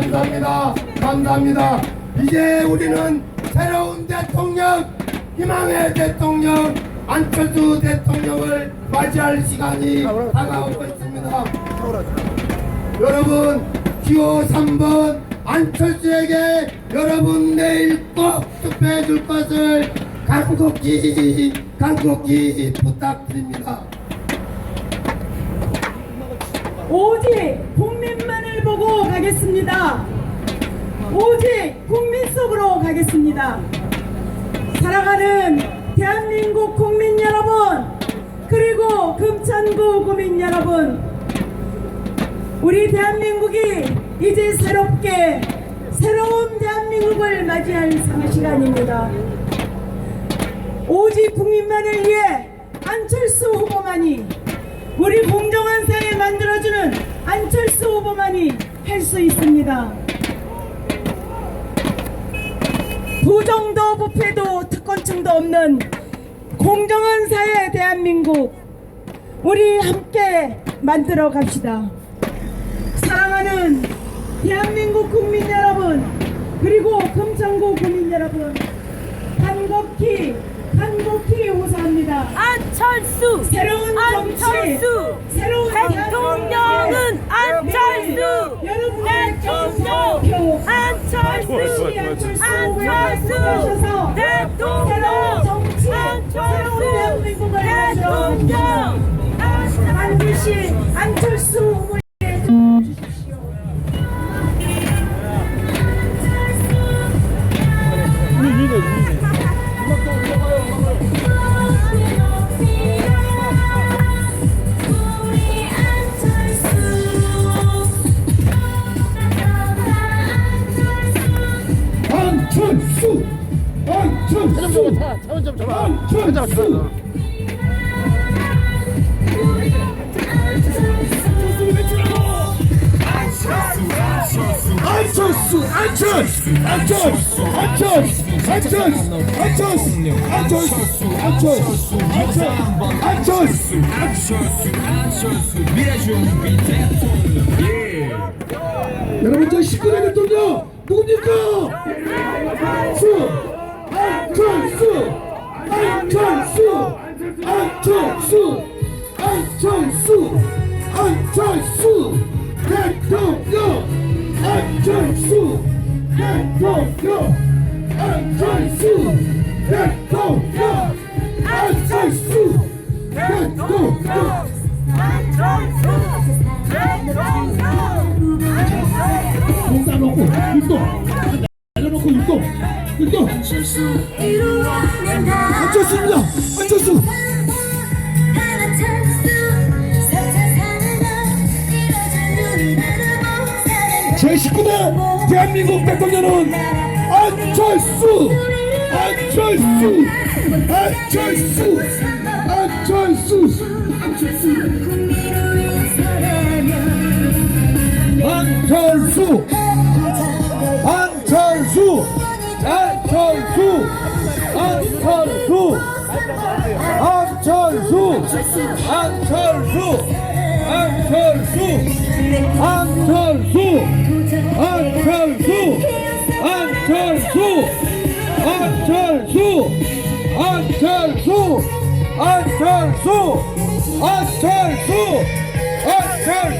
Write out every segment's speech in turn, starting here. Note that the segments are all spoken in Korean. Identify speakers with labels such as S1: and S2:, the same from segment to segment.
S1: 감사합니다. 감사합니다. 이제 우리는 새로운 대통령, 희망의 대통령, 안철수 대통령을 맞이할 시간이 다가오고 있습니다. 여러분, 기호 3번 안철수에게 여러분 내일 꼭 투표해 줄 것을 간곡히, 간곡히 부탁드립니다.
S2: 오직 국민만 을 보고 가겠습니다. 오직 국민 속으로 가겠습니다. 살아가는 대한민국 국민 여러분, 그리고 금천구 구민 여러분, 우리 대한민국이 이제 새롭게 새로운 대한민국을 맞이할 시간입니다. 오직 국민만을 위해 안철수 후보만이 우리 공정한 사회 만들어주는 안철수 후보만이 할 수 있습니다. 부정도 부패도 특권층도 없는 공정한 사회 대한민국 우리 함께 만들어 갑시다. 사랑하는 대한민국 국민 여러분 그리고 금천구 국민 여러분 간곡히 간곡히 호소합니다.
S3: 안철수!
S2: 새로운 정치,
S3: 안철수!
S2: 새로운
S3: 대통령은 안철수!
S2: 여러분의
S3: 대통령
S2: 표
S3: 안철수!
S2: 안철수!
S3: 대통령! 안철수! 대통령!
S2: 반드시 안철수
S1: 안철수! 안철수! 안철수! 안철수! 안철수! 안철수! 안철수! 안철수! 안철수! 안철수! 여러분 저 19대 대통령 누굽니까? 수! 안철수! 안철수! 안철수! 안철수! 안철수! 대통령! 안철수! 대통령! 안철수! 대통령! 안철수! 대통령! 공 따놓고 율동 날려놓고 율동 율동 안철수입니다 안철수 대 대한민국 대통령은 안철수 안철수 안철수 안철수 안철수 안철수 안철수 안철수 안철수 안철수 안철수 안철수 안철수 Akçer su! Akçer su! Akçer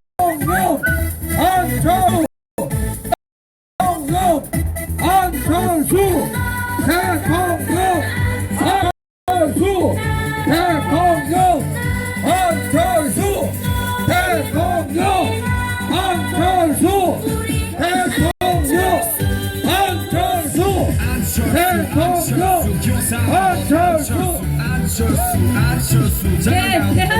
S1: 안철수! 대통령 안철수! 대통령 안철수! 대통령 안철수! 대통령 안철수! 대통령 안철수
S3: 네, 대한민국의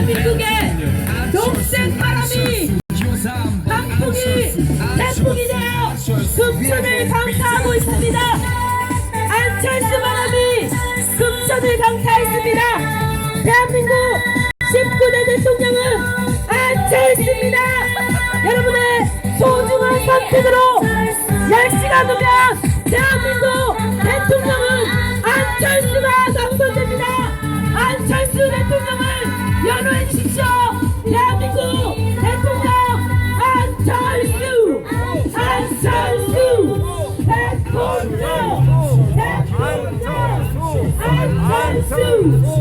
S3: 대한민국 19대 대통령은 안철수입니다. 여러분의 소중한 선택으로 10시간 후면 대한민국 대통령은 안철수가 당선됩니다. 안철수 대통령을 연호해 주십시오. 대한민국 대통령 안철수 안철수 대통령 대통령 안철수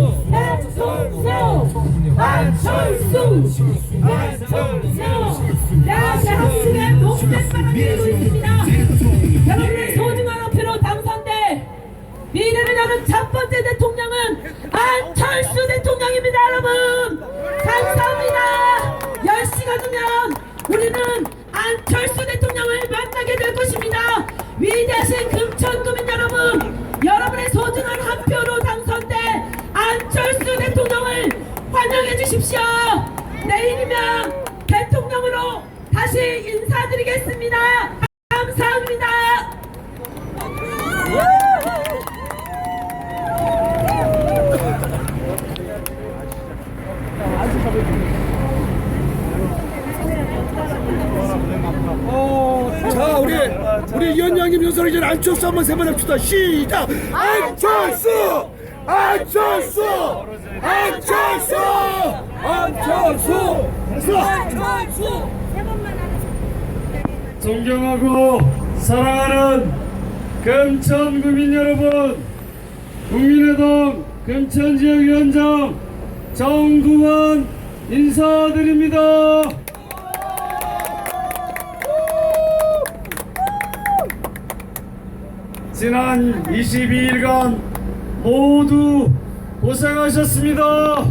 S3: 여러분의 소중한 어표로 당선돼 미래를 여는 첫 번째 대통령은 안철수 대통령입니다 여러분 감사합니다 10시가 되면 우리는 안철수 대통령을 만나게 될 것입니다 위대하신 금천구민 여러분 다시 인사드리겠습니다. 감사합니다.
S4: 자 우리 우리 위원장님 윤석열 이제 안철수 한번 세번 합시다. 시작! 안철수! 안철수! 안철수! 안철수
S5: 존경하고 사랑하는 금천 구민 여러분, 국민의당 금천 지역위원장 정두환 인사드립니다. 지난 22일간 모두 고생하셨습니다.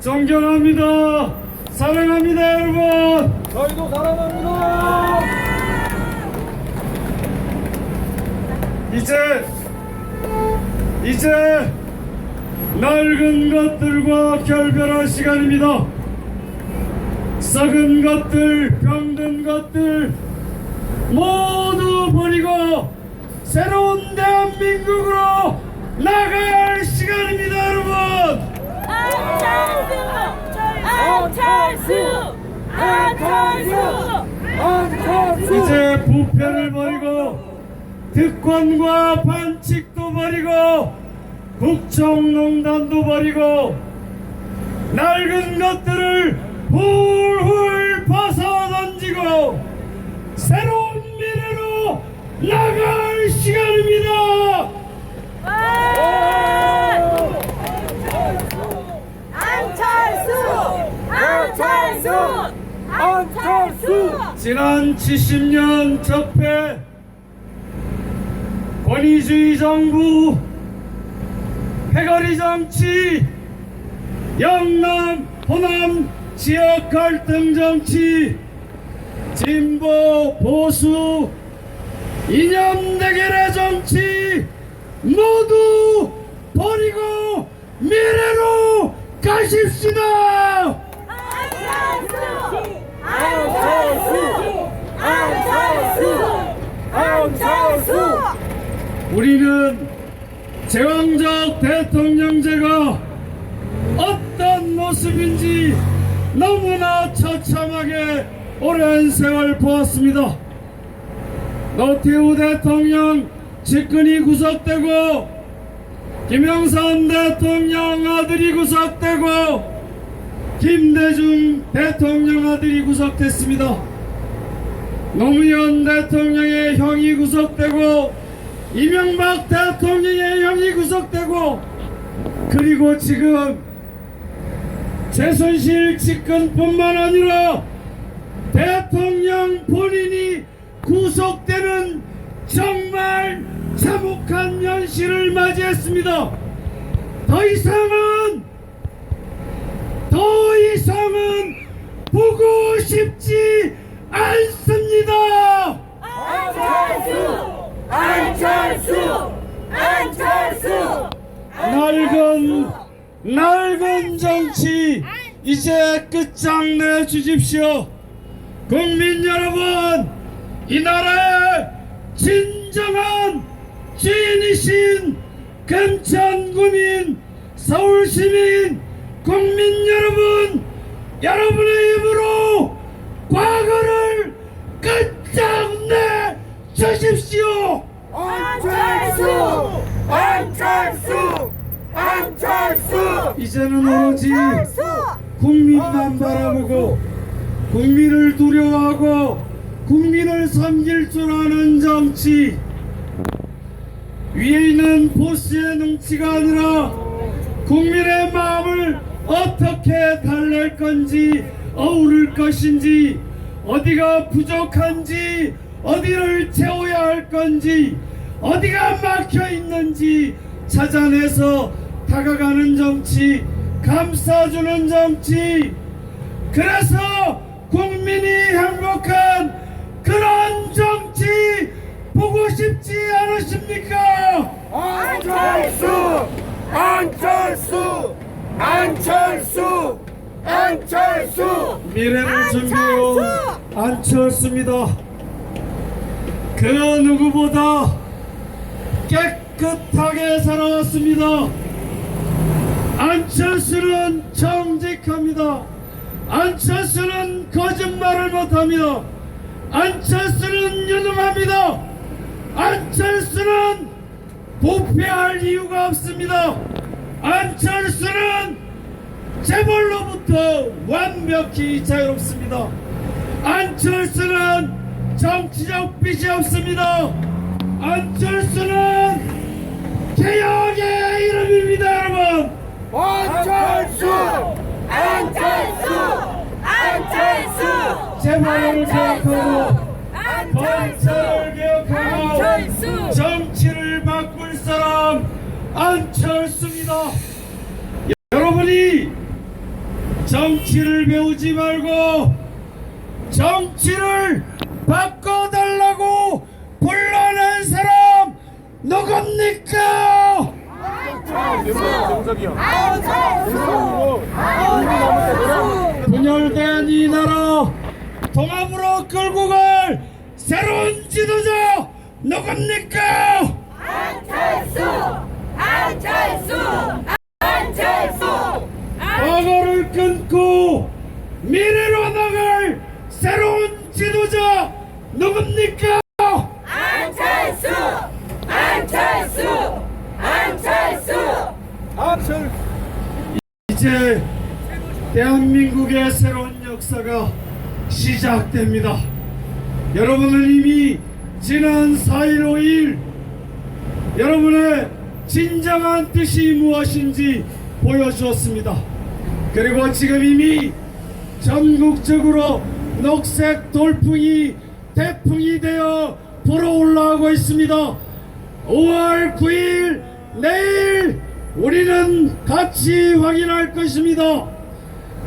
S5: 존경합니다. 사랑합니다, 여러분.
S1: 저희도 사랑합니다
S5: 이제 이제 낡은 것들과 결별할 시간입니다. 썩은 것들, 병든 것들 모두 버리고 새로운 대한민국으로 나갈 시간입니다, 여러분.
S3: 안철수! 안철수!
S1: 안철수
S5: 이제 부패를 버리고 특권과 반칙도 버리고 국정농단도 버리고 낡은 것들을 훌훌 벗어 던지고 새로운 미래로 나갈 시간입니다.
S3: 안철수! 안철수! 안철수!
S5: 지난 70년 적폐 권위주의 정부 패거리 정치 영남 호남 지역 갈등 정치 진보 보수 이념 대결의 정치 모두 버리고 미래로 가십시다.
S3: 안철수! 안철수! 안철수! 안철수!
S5: 우리는 제왕적 대통령제가 어떤 모습인지 너무나 처참하게 오랜 세월 보았습니다. 노태우 대통령 측근이 구속되고 김영삼 대통령 아들이 구속되고 김대중 대통령 아들이 구속됐습니다. 노무현 대통령의 형이 구속되고 이명박 대통령의 형이 구속되고 그리고 지금 최순실 측근뿐만 아니라 대통령 본인이 구속되는 정말 참혹한 현실을 맞이했습니다. 더 이상은 더 이상은 보고 싶지 않습니다.
S3: 안철수! 안철수! 안철수!
S5: 낡은 낡은 정치 이제 끝장내 주십시오. 국민 여러분, 이 나라의 진정한 주인이신 금천 구민 서울 시민 국민 여러분, 여러분의 힘으로 과거를 끝장내 주십시오.
S3: 안철수! 안철수! 안철수!
S5: 이제는 오로지 국민만 바라보고 국민을 두려워하고 국민을 섬길 줄 아는 정치 위에 있는 보스의 능치가 아니라 국민의 마음을 어떻게 달랠 건지 어우를 것인지 어디가 부족한지 어디를 채워야 할 건지 어디가 막혀 있는지 찾아내서 다가가는 정치 감싸주는 정치 그래서 국민이 행복한 그런 정치 보고 싶지 않으십니까?
S3: 안철수! 안철수! 안철수! 안철수!
S5: 미래를 준비해온 안철수입니다. 그 누구보다 깨끗하게 살아왔습니다. 안철수는 정직합니다. 안철수는 거짓말을 못합니다. 안철수는 유능합니다. 안철수는 부패할 이유가 없습니다. 안철수는 재벌로부터 완벽히 자유롭습니다. 안철수는 정치적 빚이 없습니다. 안철수는 개혁의 이름입니다, 여러분.
S3: 안철수! 안철수! 안철수!
S5: 재벌을 개혁하고 검찰을
S3: 안철수!
S5: 개혁하고
S3: 안철수!
S5: 정치를 바꿀 사람 안철수입니다. 여러분이 정치를 배우지 말고 정치를 바꿔달라고 불러낸 사람 누굽니까? 분열된 이 나라 통합으로 끌고 갈 새로운 지도자 누굽니까?
S3: 안철수! 안철수! 안철수!
S5: 과거를 끊고 미래로 나갈 새로운 누굽니까?
S3: 안철수! 안철수! 안철수!
S5: 이제 대한민국의 새로운 역사가 시작됩니다. 여러분은 이미 지난 4일 5일 여러분의 진정한 뜻이 무엇인지 보여주었습니다. 그리고 지금 이미 전국적으로 녹색 돌풍이 태풍이 되어 불어 올라오고 있습니다. 5월 9일 내일 우리는 같이 확인할 것입니다.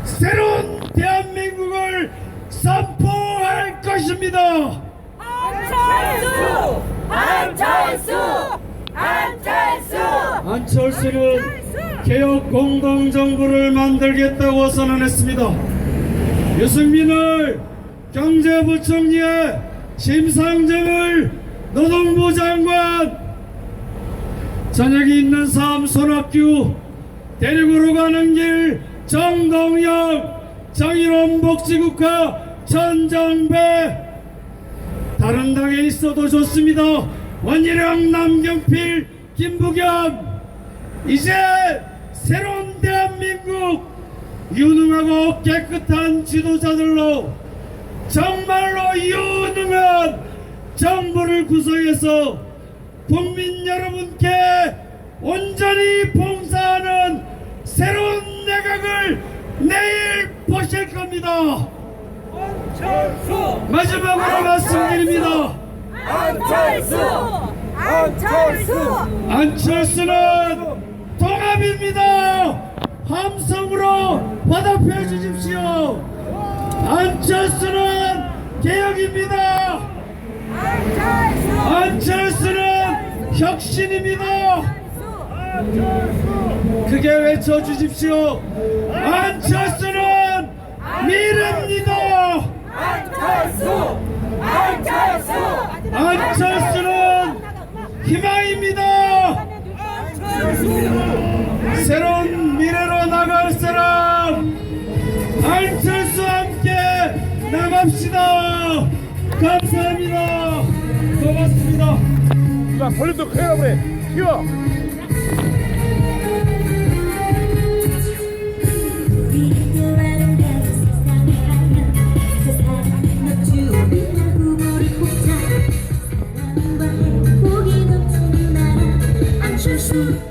S5: 새로운 대한민국을 선포할 것입니다.
S3: 안철수! 안철수! 안철수!
S5: 안철수는 개혁 공동정부를 만들겠다고 선언했습니다. 유승민을 경제부총리에 심상정을 노동부 장관 저녁이 있는 삶 손학규 대륙으로 가는 길 정동영 정의로운 복지국가 전정배 다른 당에 있어도 좋습니다. 원희룡, 남경필, 김부겸 이제 새로운 대한민국 유능하고 깨끗한 지도자들로 정말로 유능한 정부를 구성해서 국민 여러분께 온전히 봉사하는 새로운 내각을 내일 보실 겁니다. 마지막으로 말씀드립니다.
S6: 안철수 안철수
S5: 안철수는 통합입니다. 함성으로 화답해 주십시오. 안철수는 개혁입니다.
S6: 안철수
S5: 안철수는 혁신입니다. 크게 외쳐 주십시오. 안철수는 미래입니다.
S6: 안철수 안철수
S5: 안철수는 희망입니다. 미래로 나갑시다. 감사합니다. 고맙습니다.
S7: 자, 볼륨도 크게 그래. 튀어.
S1: 우리